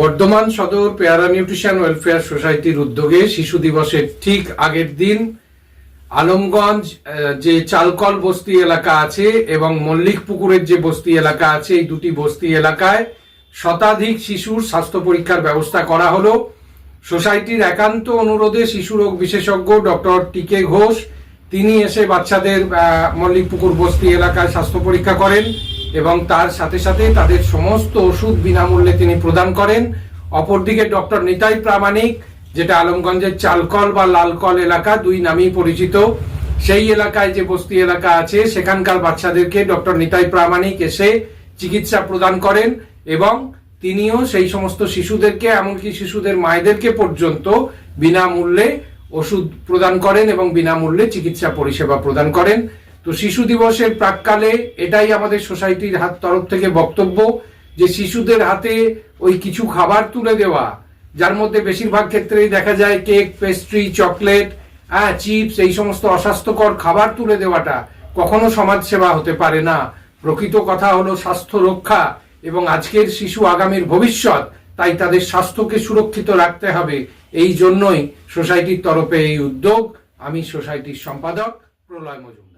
বর্ধমান সদর পেয়ারা nutrition welfare সোসাইটির উদ্যোগে শিশু দিবসের ঠিক আগের দিন আলমগঞ্জ যে চালকল বস্তি এলাকা আছে এবং মল্লিক পুকুরের যে বস্তি এলাকা আছে, এই দুটি বস্তি এলাকায় শতাধিক শিশুর স্বাস্থ্য পরীক্ষার ব্যবস্থা করা হলো। সোসাইটির একান্ত অনুরোধে শিশু রোগ বিশেষজ্ঞ ডক্টর টিকে ঘোষ, তিনি এসে বাচ্চাদের মল্লিক পুকুর বস্তি এলাকায় স্বাস্থ্য পরীক্ষা করেন। এবং তার সাথে সাথে তাদের সমস্ত ওষুধ বিনামূল্যে তিনি প্রদান করেন। অপরদিকে ডক্টর নিতাই প্রামাণিক, যেটা আলমগঞ্জের চালকল বা লালকল এলাকা দুই নামেই পরিচিত, সেই এলাকায় যে বস্তি এলাকা আছে, সেখানকার বাচ্চাদেরকে ডক্টর নিতাই প্রামাণিক এসে চিকিৎসা প্রদান করেন এবং তিনিও সেই সমস্ত শিশুদেরকে, এমনকি শিশুদের মায়েদেরকে পর্যন্ত বিনামূল্যে ওষুধ প্রদান করেন এবং বিনামূল্যে চিকিৎসা পরিষেবা প্রদান করেন। তো শিশু দিবসের প্রাককালে এটাই আমাদের সোসাইটির হাত তরফ থেকে বক্তব্য যে শিশুদের হাতে ওই কিছু খাবার তুলে দেওয়া, যার মধ্যে বেশিরভাগ ক্ষেত্রেই দেখা যায় কেক, পেস্ট্রি, চকলেট হ্যাঁ চিপস, এই সমস্ত অস্বাস্থ্যকর খাবার তুলে দেওয়াটা কখনো সমাজসেবা হতে পারে না। প্রকৃত কথা হলো স্বাস্থ্য রক্ষা এবং আজকের শিশু আগামীর ভবিষ্যৎ, তাই তাদের স্বাস্থ্যকে সুরক্ষিত রাখতে হবে। এই জন্যই সোসাইটির তরফে এই উদ্যোগ। আমি সোসাইটির সম্পাদক প্রলয় মজুমদার।